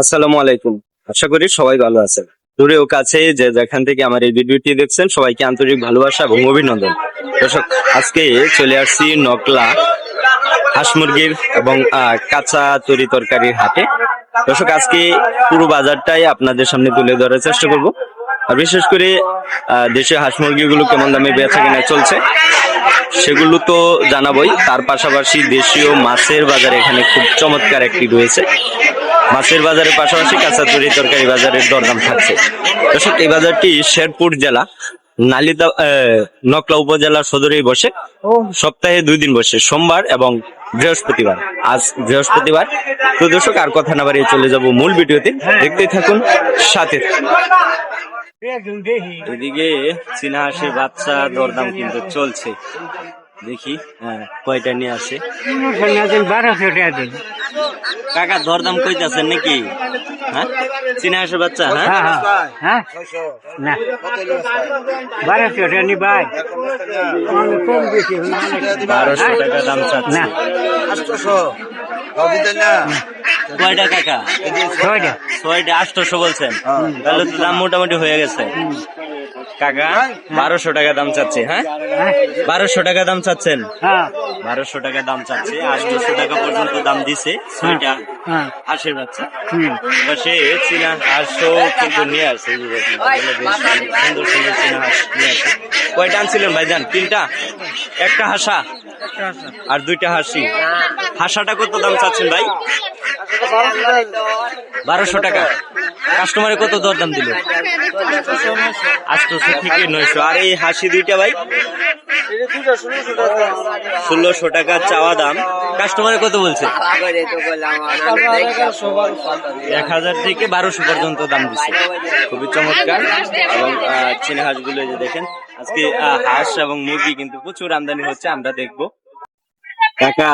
আসসালামু আলাইকুম। আশা করি সবাই ভালো আছেন। দূরে ও কাছে যে যেখান থেকে আমার এই ভিডিওটি দেখছেন, সবাইকে আন্তরিক ভালোবাসা এবং অভিনন্দন। দর্শক, আজকে চলে আসছি নকলা হাঁস মুরগির এবং কাঁচা তরি তরকারির হাটে। দর্শক, আজকে পুরো বাজারটাই আপনাদের সামনে তুলে ধরার চেষ্টা করব। আর বিশেষ করে দেশীয় হাঁস মুরগিগুলো কেমন দামে বেচা কিনা চলছে, সেগুলো তো জানাবই। তার পাশাপাশি দেশীয় মাছের বাজার এখানে খুব চমৎকার একটি রয়েছে। মাছের বাজারের পাশাপাশি কাঁচা তরি তরকারি বাজারের দরদাম থাকছে। দর্শক, এই বাজারটি শেরপুর জেলা, নালিতা নকলা উপজেলা সদরেই বসে। সপ্তাহে দুই দিন বসে, সোমবার এবং বৃহস্পতিবার। আজ বৃহস্পতিবার। তো দর্শক, আর কথা না বাড়িয়ে চলে যাব মূল ভিডিওতে। দেখতেই থাকুন, সাথে এদিকে চীনা হাঁসের বাচ্চা দরদাম কিন্তু চলছে। দেখি হ্যাঁ কয়টা নিয়ে আসে। কাকা দরদাম কইতাছেন নাকি? হ্যাঁ? চীনা হাঁসের বাচ্চা হ্যাঁ? হ্যাঁ হ্যাঁ। হ্যাঁ? না। বারোশো টাকা ভাই। কম বেশি বারোশো টাকা দাম চাচ্ছে। না। কয়টা কাকা? ছয়টা। ছয়টা আটশোশো বলছেন। তাহলে তো দাম মোটামুটি হয়ে গেছে। কাকা বারোশো টাকা দাম চাচ্ছে হ্যাঁ? হ্যাঁ। বারোশো টাকা দাম চাচ্ছেন? হ্যাঁ। বারোশো টাকা দাম চাচ্ছে আটশোশো টাকা পর্যন্ত দাম দিছে। ছয়টা হ্যাঁ। হাঁসের বাচ্চা। সে চীনা হাঁসও কিন্তু নিয়ে আসছে সুন্দর সুন্দর চীনা হাঁস নিয়ে আসছে কয়টা আনছিলেন ভাইজান? তিনটা? একটা হাসা? আর দুইটা হাসি? হাসাটা কত দাম চাচ্ছেন ভাই? বারোশো টাকা। কাস্টমারে কত দর দাম দিল আটশোশো থেকে নয়শো। আর এই হাসি দুইটা ভাই? ষোলোশো টাকা চাওয়া দাম। কাস্টমারে কত বলছে? এক হাজার থেকে বারোশো পর্যন্ত দাম দিচ্ছে। খুবই চমৎকার। এবং চীনা হাঁসগুলো যে দেখেন আজকে হাঁস এবং মুরগি কিন্তু প্রচুর আমদানি হচ্ছে আমরা দেখব। কাকা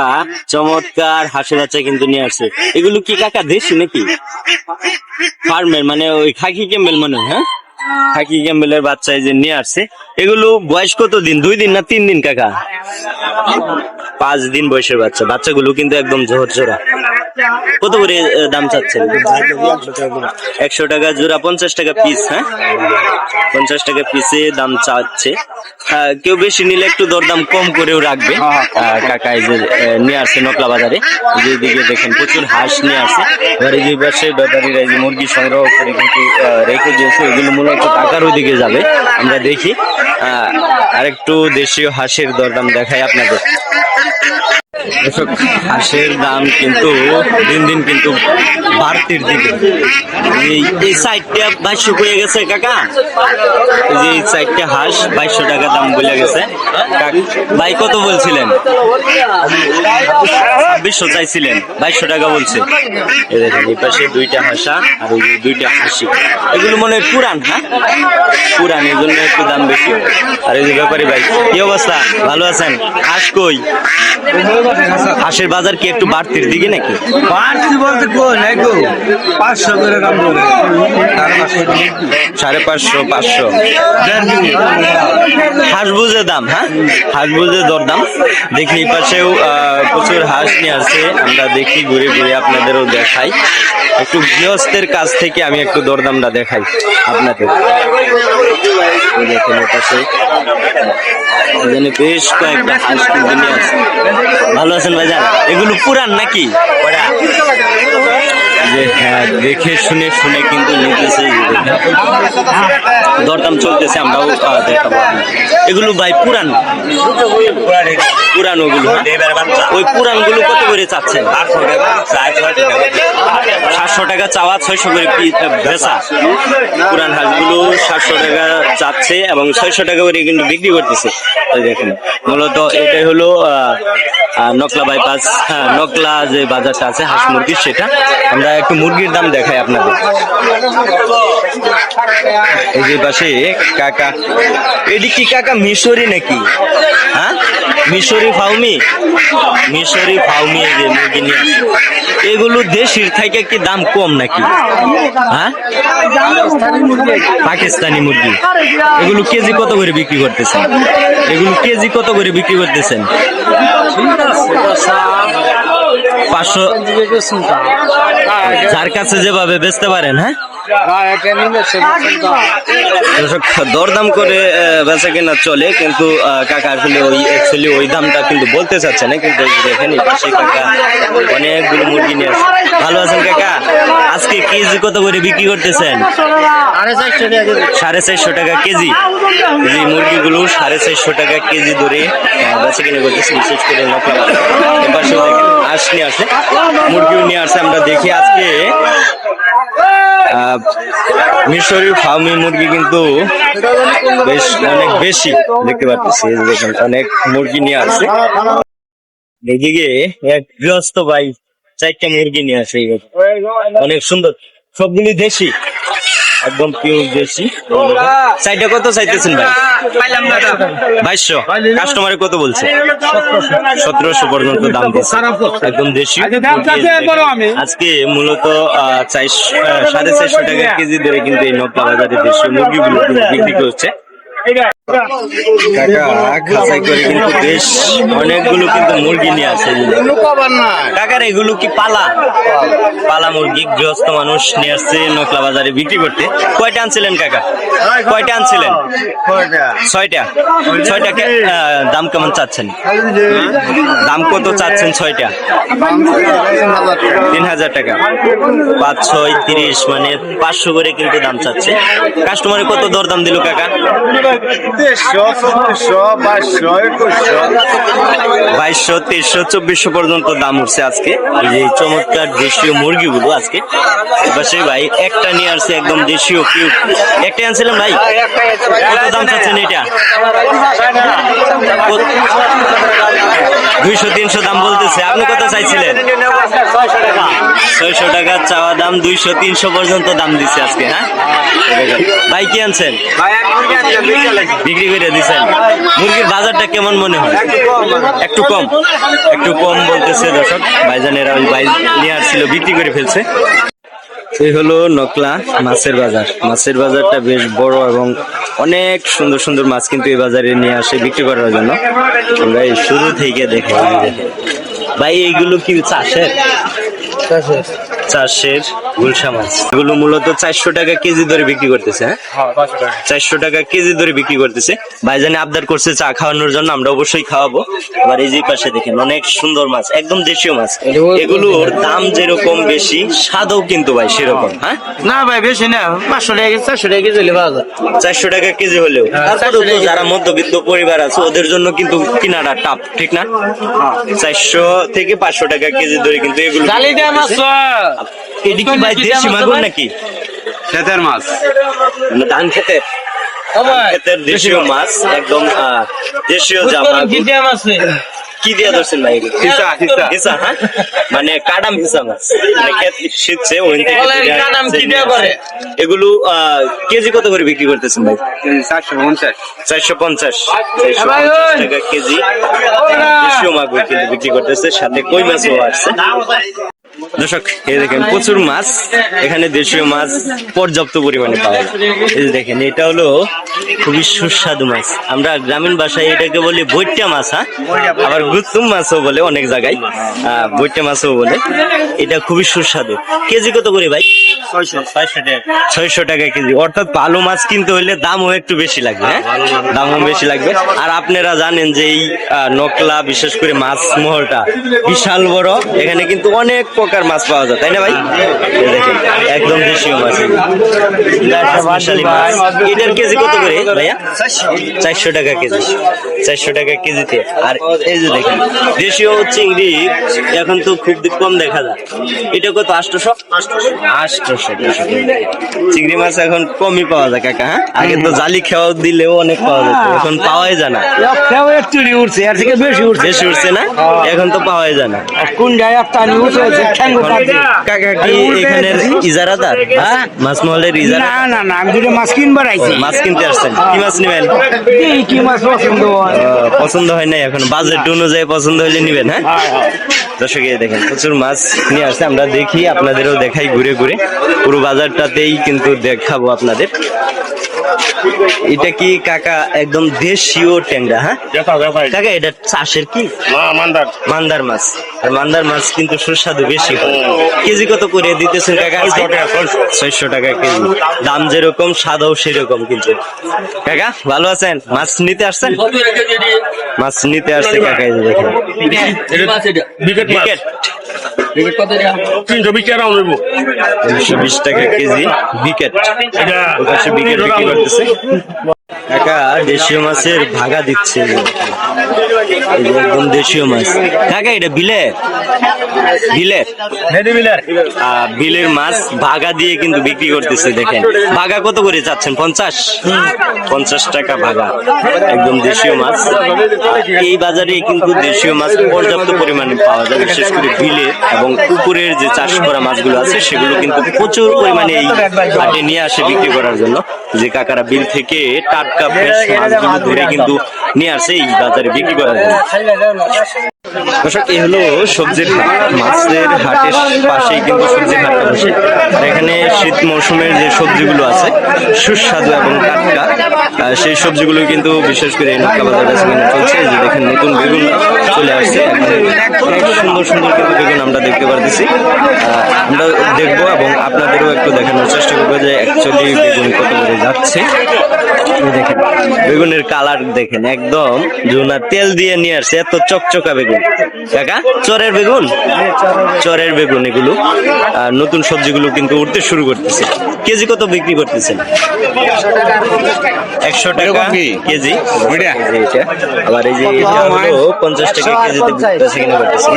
চমৎকার হাঁসের বাচ্চা কিন্তু নিয়ে আসছে। এগুলো কি কাকা দেশি নাকি? ফার্মের মানে ওই খাকি ক্যাম্বেল মনে হয়, হ্যাঁ? খাকি ক্যাম্বেলের বাচ্চা যে নিয়ে আসছে। এগুলো বয়স কত দিন? দুই দিন না তিন দিন, কাকা? পাঁচ দিন বয়সের বাচ্চা। বাচ্চাগুলো কিন্তু একদম ঝরঝরা কত করে দাম চাচ্ছেন? একশো টাকা জোড়া, পঞ্চাশ টাকা পিস হ্যাঁ? পঞ্চাশ টাকা পিসে দাম চাচ্ছে। কেউ বেশি নিলে একটু দরদাম কম করেও রাখবে। কাকা যে নিয়ে আসছে নকলা বাজারে। যেদিকে দেখেন প্রচুর হাঁস নিয়ে আসছে। যে ব্যাপারীরা মুরগি সংগ্রহ করে কিন্তু রেখে দিয়েছে, এগুলো মূলত টাকার ওইদিকে যাবে আমরা দেখি। আহ, আরেকটু দেশীয় হাঁসের দরদাম দেখাই আপনাদের। দর্শক, হাঁসের দাম কিন্তু দিন দিন কিন্তু বাড়তির দিকে। এই এই সাইডটা বাইশশো হয়ে গেছে কাকা। যে এই সাইডটা হাঁস বাইশশো টাকা দাম বলে গেছে। ভাই কত বলছিলেন? ছাব্বিশশো চাইছিলেন বাইশশো টাকা বলছে। এই দেখেন এই পাশে দুইটা হাঁসা আর ওই দুইটা হাসি। এগুলো মনে হয় পুরান হ্যাঁ? পুরান এই জন্য একটু দাম বেশি আর এই যে ব্যাপারী ভাই কি অবস্থা? ভালো আছেন? হাঁস কই? হাঁসের বাজার কি একটু বাড়তির দিকে নাকি? পাঁচটি বলতে কই নাই পাঁচশো করে দাম সাড়ে পাঁচশো পাঁচশো হাঁস বুঝে দাম হ্যাঁ? হাঁস বুঝে দরদাম। দেখি এই পাশেও প্রচুর হাঁস নিয়ে আছে। আমরা দেখি ঘুরে ঘুরে আপনাদেরও দেখাই। একটু গৃহস্থের কাছ থেকে আমি একটু দরদামটা দেখাই আপনাদের। দেখেন পাশে বেশ কয়েকটা হাঁস কিন্তু নিয়ে আছে। ভালো আছেন ভাইজান? এগুলো পুরান নাকি? যে হ্যাঁ দেখে শুনে শুনে কিন্তু নিতেছে। দরদাম চলতেছে, আমরাও দেখাবো। এগুলো ভাই পুরান। পুরান ওগুলো? ওই পুরানগুলো কত করে চাচ্ছেন? সাতশো টাকা চাওয়া, ছয়শো করে বেচা। পুরান হাঁসগুলো সাতশো টাকা চাচ্ছে এবং ছয়শো টাকা করে কিন্তু বিক্রি করতেছে। দেখেন, মূলত এটাই হলো নকলা বাইপাস হ্যাঁ নকলা যে বাজারটা আছে, হাঁস মুরগির, সেটা। আমরা একটু মুরগির দাম দেখাই আপনাদের। এই যে পাশে কাকা। এটি কি কাকা মিশরি নাকি? হ্যাঁ? মিশরি ফাউমি? মিশরি ফাউমি এই যে মুরগি নিয়ে আসে। এগুলো দেশির থেকে কি দাম কম নাকি? হ্যাঁ? পাকিস্তানি মুরগি। এগুলো কেজি কত করে বিক্রি করতেছেন? এগুলো কেজি কত করে বিক্রি করতেছেন? পাঁচশো যার কাছে যেভাবে বেচতে পারেন হ্যাঁ? দরদাম করে আহ, বেচা কেনা চলে কিন্তু কাকা আসলে ওই অ্যাকচুয়ালি ওই দামটা কিন্তু বলতে চাচ্ছে না কিন্তু দেখেন পাশে কাকা অনেকগুলো মুরগি নিয়ে আসছে। ভালো আছেন কাকা? আজকে কেজি কত করে বিক্রি করতেছেন? সাড়ে চারশো টাকা কেজি। যে মুরগিগুলো সাড়ে চারশো টাকা কেজি ধরে বেচা কিনে করতেছে বিশেষ করে নকলা। এপাশেও হাঁস নিয়ে আসে। মুরগিও নিয়ে আসে আমরা দেখি আজকে। আহ, মিশরি ফার্মি মুরগি কিন্তু বেশ অনেক বেশি দেখতে পাচ্ছি অনেক মুরগি নিয়ে আসছে। এদিকে এক গৃহস্থ ভাই চারটা মুরগি নিয়ে আসে অনেক সুন্দর সবগুলি দেশি। একদম পিওর দেশি। সাইডে কত চাইতেছেন ভাই? বাইশশো। কাস্টমারে কত বলছে? সতেরোশো পর্যন্ত দাম দিচ্ছে। একদম দেশি। আজকে মূলত সাড়ে চারশো টাকা কেজি ধরে কিন্তু এই নকলা বাজারে দেশীয় মুরগিগুলো বিক্রি করছে। খাঁচাই করে কিন্তু বেশ অনেকগুলো কিন্তু মুরগি নিয়ে আসে কাকার এগুলো কি পালা? পালা মুরগি গৃহস্থ মানুষ নিয়ে আসছে নকলা বাজারে বিক্রি করতে। কয়টা আনছিলেন কাকা? কয়টা আনছিলেন? ছয়টা। ছয়টা দাম কেমন চাচ্ছেন? দাম কত চাচ্ছেন ছয়টা? তিন হাজার টাকা। পাঁচ ছয় তিরিশ মানে পাঁচশো করে কিন্তু দাম চাচ্ছে। কাস্টমারে কত দর দাম দিল কাকা? বাইশশো, তেইশশো, চব্বিশশো পর্যন্ত দাম উঠছে আজকে। যে চমৎকার দেশীয় মুরগিগুলো আজকে। এপাশে ভাই, একটা নিয়ে আসছে একদম দেশীয় কিউট একটা আনছিলাম ভাই? কত দাম চাচ্ছেন এটা? দুইশো, তিনশো দাম বলতেছে। আপনি কত চাইছিলেন? ছয়শো টাকা চাওয়া দাম, দুইশো, তিনশো পর্যন্ত দাম দিচ্ছে আজকে হ্যাঁ? ভাই, কি আনছেন? বিক্রি করে দিচ্ছেন মুরগির বাজারটা কেমন মনে হয়? একটু কম। একটু কম বলতেছে দর্শক। ভাইজানেরা ওই ভাই নিয়ে আসছিল, বিক্রি করে ফেলছে। এই হলো নকলা মাছের বাজার। মাছের বাজারটা বেশ বড় এবং অনেক সুন্দর সুন্দর মাছ কিন্তু এই বাজারে নিয়ে আসে বিক্রি করার জন্য। আমরা শুরু থেকে দেখে ভাই, এইগুলো কি চাষের? চাষের? গুলশা মাছ। এগুলো মূলত চারশো টাকা কেজি ধরে বিক্রি করতেছে হ্যাঁ? চারশো টাকা কেজি ধরে বিক্রি করতেছে। ভাইজানে আবদার করছে চা খাওয়ানোর জন্য আমরা অবশ্যই খাওয়াবো। আবার এই যে পাশে দেখেন অনেক সুন্দর মাছ একদম দেশীয় মাছ। এগুলোর দাম যেরকম বেশি স্বাদও কিন্তু ভাই সেরকম হ্যাঁ? না ভাই বেশি না। পাঁচশো টাকা চারশো টাকা কেজি হলে চারশো টাকা কেজি হলেও। তারপরেও তো যারা মধ্যবিত্ত পরিবার আছে ওদের জন্য কিন্তু কিনাটা টাপ ঠিক না? চারশো থেকে পাঁচশো টাকা কেজি ধরে কিন্তু এগুলো। এটি কি ভাই দেশি মাগুর নাকি? ক্ষেতের মাছ। মানে ধান খেতে ও দেশীয় মাছ। একদম দেশীয় জামা মাছ কি দিয়ে ধরছেন ভাই এগুলো? হিসা, হিসা। হিসা, হ্যাঁ? মানে কাডাম হিসা মাছ। মানে শীতছে ওই থেকে বলে ধরে কাডাম কি দিয়ে করে? এগুলো আহ, কেজি কত করে বিক্রি করতেছেন ভাই? চারশো পঞ্চাশ। চারশো পঞ্চাশ। টাকা কেজি। দেশীয় মাগুর কিন্তু বিক্রি করতেছে সাথে কই মাছও আসছে দর্শক এই দেখেন প্রচুর মাছ। এখানে দেশীয় মাছ পর্যাপ্ত পরিমাণে পাওয়া যায়। এই দেখেন এটা হলো খুবই সুস্বাদু মাছ। আমরা গ্রামীণ ভাষায় এটাকে বলি বৈট্টা মাছ হ্যাঁ? আবার গুতুম মাছও বলে অনেক জায়গায়। বৈট্টা মাছও বলে। এটা খুবই সুস্বাদু। কেজি কত করে ভাই? ছয়শো। টাকা। কেজি। অর্থাৎ ভালো মাছ কিনতে হইলে দামও একটু বেশি লাগবে হ্যাঁ? দামও বেশি লাগবে। আর আপনারা জানেন যে এই আহ, নকলা বিশেষ করে মাছ মহলটা বিশাল বড়। এখানে কিন্তু অনেক প্রকার মাছ পাওয়া যায় তাই না ভাই? দেখেন একদম দেশীয় মাছ। এটার কেজি কত করে ভাইয়া? চারশো টাকা কেজি। চারশো টাকা কেজিতে। আর এই যে দেখেন দেশীয় চিংড়ি এখন তো খুব কম দেখা যায়। এটা কত আটশোশো? আটশোশো চিংড়ি মাছ এখন কমই পাওয়া যায় কাকা হ্যাঁ? আগে তো জালি খাওয়া দিলেও অনেক পাওয়া যেত এখন পাওয়াই যায় না। একটু উঠছে এর থেকে বেশি উঠছে। বেশি উঠছে না? এখন তো পাওয়াই যায় না। কোন যায় একটা নি উঠে ঠ্যাঙ্গো কাটছে কাকা কি এখানের ইজারাদার? হ্যাঁ? মাছ মহলের ইজারা না না না আমি দুটো মাছ কিনবার আইছি। মাছ কিনতে আসছেন। কি মাছ নেবেন? কি মাছ পছন্দ হয়? পছন্দ হয় নাই এখন। বাজেট অনুযায়ী পছন্দ হইলে নিবেন হ্যাঁ? দর্শক দেখেন প্রচুর মাছ নিয়ে আসছে। আমরা দেখি আপনাদেরও দেখাই ঘুরে ঘুরে। পুরো বাজারটাতেই কিন্তু দেখাবো আপনাদের। এটা কি কাকা একদম দেশীয় ট্যাংরা হ্যাঁ? কাকা এটা চাষের কি? মান্দার। মান্দার মাছ। আর মান্দার মাছ কিন্তু সুস্বাদু বেশি কেজি কত করে দিতেছেন কাকা ছয়শো টাকা কেজি। দাম যেরকম স্বাদও সেরকম কিন্তু। কাকা ভালো আছেন? মাছ নিতে আসছেন? মাছ নিতে আসছে কাকা এই দেখেন। তিনশো বিশ টাকা নেব দুশো বিশ টাকা কেজি বিকেট। বিকেট বিক্রি করতেছে। কাকা দেশীয় মাছের ভাগা দিচ্ছে। একদম দেশীয় মাছ। কাকা এটা বিলে? বিলে? বিলের মাছ ভাগা দিয়ে কিন্তু বিক্রি করতেছে দেখেন। ভাগা কত করে চাচ্ছেন? পঞ্চাশ? পঞ্চাশ টাকা ভাগা। একদম দেশীয় মাছ। এই বাজারে কিন্তু দেশীয় মাছ পর্যাপ্ত পরিমাণে পাওয়া যায় বিশেষ করে বিলে এবং পুকুরের যে চাষ করা মাছগুলো আছে সেগুলো কিন্তু প্রচুর পরিমাণে এই হাটে নিয়ে আসে বিক্রি করার জন্য। যে কাকারা বিল থেকে টাটকা ফ্রেশ মাছগুলো ধরে কিন্তু নিয়ে আসে এই বাজারে বিক্রি করার দর্শক হলো সবজির হাট। মাছের হাটের পাশেই কিন্তু সবজির হাটটা বসে আর এখানে শীত মৌসুমের যে সবজিগুলো আছে, সুস্বাদু এবং টাটকা সেই সবজিগুলো কিন্তু বিশেষ করে নৌকা বাজার বেচাকেনা চলছে। যে দেখেন নতুন বেগুন চলে আসছে। অনেক সুন্দর সুন্দর কিন্তু বেগুন আমরা দেখতে পারতেছি। আমরা দেখব এবং আপনাদেরও একটু দেখানোর চেষ্টা করব যে অ্যাকচুয়ালি বেগুন কত করে যাচ্ছে। দেখেন বেগুনের কালার দেখেন একদম জুনা তেল দিয়ে নিয়ে আসছে এত চকচকা বেগুন। কাকা চরের বেগুন? চরের বেগুন এগুলো। আর নতুন সবজিগুলো কিন্তু উঠতে শুরু করতেছে। কেজি কত বিক্রি করতেছেন? একশো টাকা কেজি। আবার এই যে পঞ্চাশ টাকা কেজিতে বেচা কিনা করতেছে।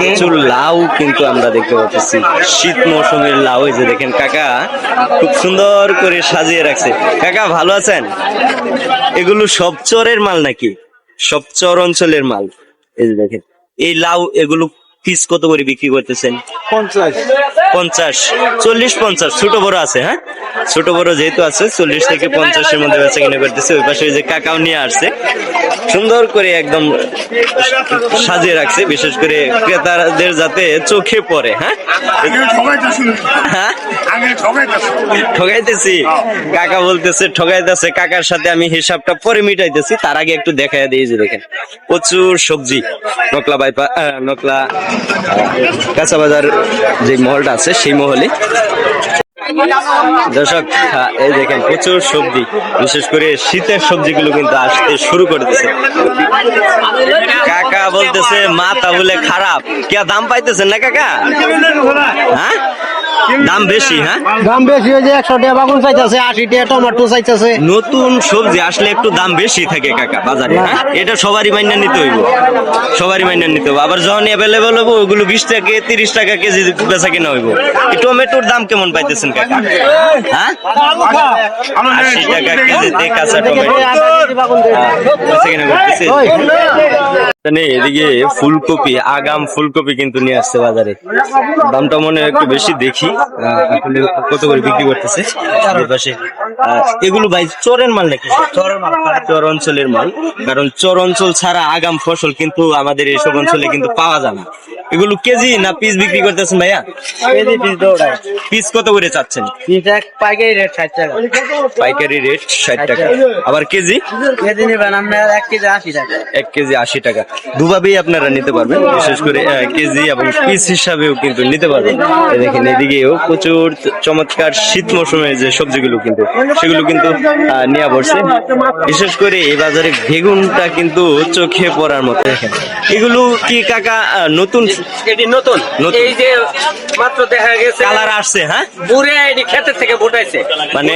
প্রচুর লাউ কিন্তু আমরা দেখতে পাচ্ছি। শীত মৌসুমের লাউ এই যে দেখেন কাকা খুব সুন্দর করে সাজিয়ে রাখছে। কাকা ভালো আছেন? এগুলো সব চরের মাল নাকি? সব চর অঞ্চলের মাল। এই দেখেন এই লাউ এগুলো পিস কত করে বিক্রি করতেছেন? পঞ্চাশ। চল্লিশ পঞ্চাশ। ছোট বড় আছে হ্যাঁ? ছোট বড় যেহেতু আছে চল্লিশ থেকে পঞ্চাশের মধ্যে বেচা কিনে করতেছে। ওই পাশে যে কাকাও নিয়ে আসছে। সুন্দর করে একদম সাজিয়ে রাখছে বিশেষ করে ক্রেতাদের যাতে চোখে পড়ে হ্যাঁ? হ্যাঁ? ঠগাইতেছি। কাকা বলতেছে ঠগাইতেছে। কাকার সাথে আমি হিসাবটা পরে মিটাইতেছি। তার আগে একটু দেখাই যে দেখেন। প্রচুর সবজি। নকলা বাইপা নকলা আহ, কাঁচা বাজার যে মহলটা আছে সেই মহলে দর্শক এই দেখেন প্রচুর সবজি বিশেষ করে শীতের সবজিগুলো কিন্তু আসতে শুরু করে দিছে। কাকা বলতেছে মাথা বলে খারাপ। কে দাম পাইতেছেন না কাকা? হ্যাঁ? দাম বেশি হ্যাঁ? দাম বেশি হয়েছে একশো টাকা বাগুন চাইতেছে আশি টাকা টমেটো চাইতেছে। নতুন সবজি আসলে একটু দাম বেশি থাকে কাকা বাজারে হ্যাঁ? এটা সবারই মাইনা নিতে হইব। সবারই মাইনা নিতে হইব। আবার যখন অ্যাভেলেবল হব ওগুলো বিশ টাকা তিরিশ টাকা কেজি বেচা কিনা হইব। এই টমেটোর দাম কেমন পাইতেছেন কাকা? হ্যাঁ? আশি টাকা কেজিতে কাঁচা টমেটো। হ্যাঁ, বেচা কিনা করতেছে এদিকে ফুলকপি আগাম ফুলকপি কিন্তু নিয়ে আসছে বাজারে। দামটা মনে হয় একটু বেশি দেখি আসলে কত করে বিক্রি করতেছে পাশে। এগুলো ভাই চরের মাল নাকি? চর অঞ্চলের মাল। কারণ চর অঞ্চল ছাড়া আগাম ফসল কিন্তু আমাদের এইসব অঞ্চলে কিন্তু পাওয়া যায় না। এগুলো কেজি না পিস বিক্রি করতেছেন ভাইয়া? কেজি পিস দৌড়ায়। পিস কত করে চাচ্ছেন? পাইকারি রেট ষাট টাকা। পাইকারি রেট ষাট টাকা। আবার কেজি? কেজি নেবেন আপনার এক কেজি আশি টাকা। এক কেজি আশি টাকা। দুভাবেই আপনারা নিতে পারবেন বিশেষ করে কেজি এবং পিস হিসাবেও কিন্তু নিতে পারবেন। দেখেন এদিকেও প্রচুর চমৎকার শীত মৌসুমের যে সবজিগুলো কিন্তু সেগুলো কিন্তু নিয়ে বসছে বিশেষ করে এই বাজারে বেগুনটা কিন্তু চোখে পড়ার মতো দেখেন। এগুলো কি কাকা নতুন? এটি নতুন। এই যে মাত্র দেখা গেছে কালার আসছে হ্যাঁ? বুড়ে এটি ক্ষেতের থেকে ফুটাইছে। মানে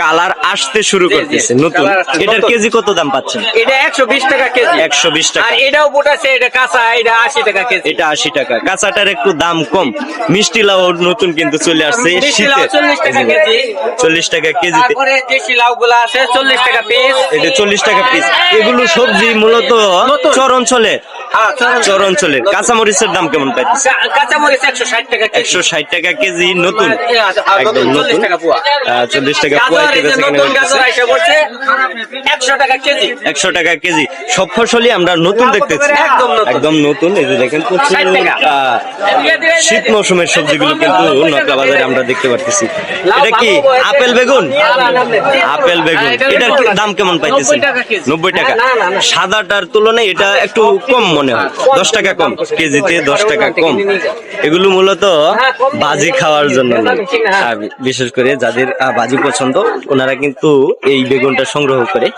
কালার আসতে শুরু করতেছে নতুন। এটার কেজি কত দাম পাচ্ছেন? এটা একশো বিশ টাকা কেজি। একশো বিশ টাকা। আর এটাও ফুটাইছে এটা কাঁচা এটা আশি টাকা কেজি। এটা আশি টাকা। কাঁচাটার একটু দাম কম। মিষ্টি লাউ নতুন কিন্তু চলে আসছে শীতে। 40 টাকা কেজি। চল্লিশ টাকা কেজিতে। তারপরে দেশি লাউ গুলা আছে চল্লিশ টাকা পিস এটা চল্লিশ টাকা পিস এগুলো সবজি মূলত চর অঞ্চলে চর অঞ্চলের কাঁচামরিচের দাম কেমন পাচ্ছে কাঁচা মরিচ একশো ষাট টাকা কেজি। একশো ষাট টাকা কেজি নতুন। একদম নতুন। চল্লিশ টাকা একশো টাকা কেজি। সব ফসলই আমরা নতুন দেখতেছি। একদম নতুন। এই যে দেখেন শীত মৌসুমের সবজিগুলো কিন্তু নকলা বাজারে আমরা দেখতে পারতেছি। এটা কি আপেল বেগুন? আপেল বেগুন। এটার দাম কেমন পাইতেছেন? 90 টাকা কেজি। নব্বই টাকা। সাদাটার তুলনায় এটা একটু কম মনে হয়। দশ টাকা কম। কেজিতে দশ টাকা কম। এগুলো মূলত বাজি খাওয়ার জন্য বিশেষ করে যাদের বাজি পছন্দ ওনারা কিন্তু এই বেগুনটা সংগ্রহ করে।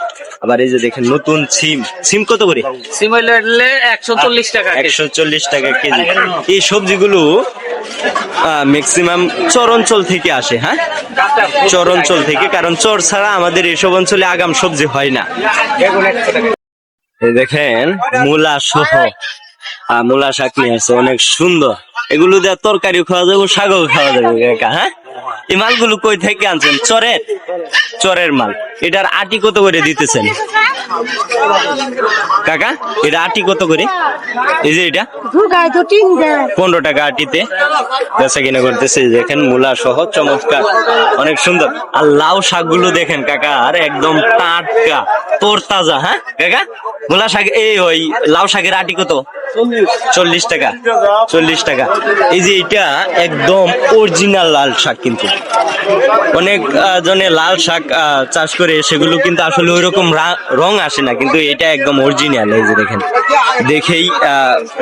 আবার এই যে দেখেন নতুন সিম। সিম কত করে? সিমইল একশো চল্লিশ টাকা একশো চল্লিশ টাকা কেজি। এই সবজিগুলো ম্যাক্সিমাম চর অঞ্চল থেকে আসে হ্যাঁ? চর অঞ্চল থেকে কারণ চর ছাড়া আমাদের এসব অঞ্চলে আগাম সবজি হয় না। এই দেখেন মূলা সহ মূলা শাক নিয়ে আসছে অনেক সুন্দর। এগুলো দিয়ে তরকারি খাওয়া যাবে শাকও খাওয়া যাবে হ্যাঁ? এই মালগুলো কই থেকে আনছেন? চরের? চরের মাল। এটার আটি কত করে দিতেছেন? কাকা, এটা আটি কত করে? এই যে এটা? পনেরো টাকা আটিতে। বেচা কিনা করতেছে দেখেন, মূলা সহ চমৎকার। অনেক সুন্দর। আর লাউ শাকগুলো দেখেন, কাকা, আর একদম টাটকা তোর তাজা হ্যাঁ? কাকা, মূলা শাক, এই ওই লাউ শাকের আটি কত? চল্লিশ টাকা। চল্লিশ টাকা। এই যে এটা একদম অরিজিনাল লাল শাক। কিন্তু অনেক জনে লাল শাক চাষ করে সেগুলো কিন্তু আসলে ওই রকম রং আসে না, কিন্তু এটা একদম অরিজিনাল এই যে দেখেন। দেখেই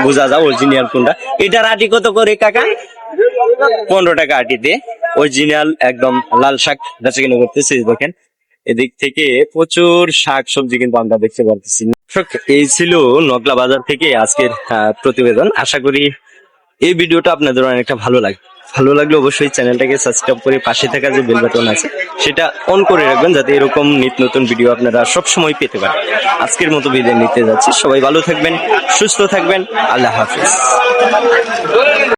বোঝা যায় অরিজিনাল কোনটা। এটার আটি কত করে কাকা? পনেরো টাকা আটিতে অরিজিনাল একদম লাল শাক বেচা কিনা করতেছে দেখেন। এদিক থেকে প্রচুর শাক সবজি কিন্তু আমরা দেখতে পারতেছি। এই ছিল নকলা বাজার থেকে আজকের প্রতিবেদন। আশা করি এই ভিডিওটা আপনাদের অনেকটা ভালো লাগে ভালো লাগলে অবশ্যই চ্যানেলটাকে সাবস্ক্রাইব করে পাশে থাকা যে বেল বাটন আছে, সেটা অন করে রাখবেন যাতে এরকম নিত্য নতুন ভিডিও আপনারা সব সময় পেতে পারেন। আজকের মতো বিদায় নিতে যাচ্ছি। সবাই ভালো থাকবেন, সুস্থ থাকবেন। আল্লাহ হাফিজ।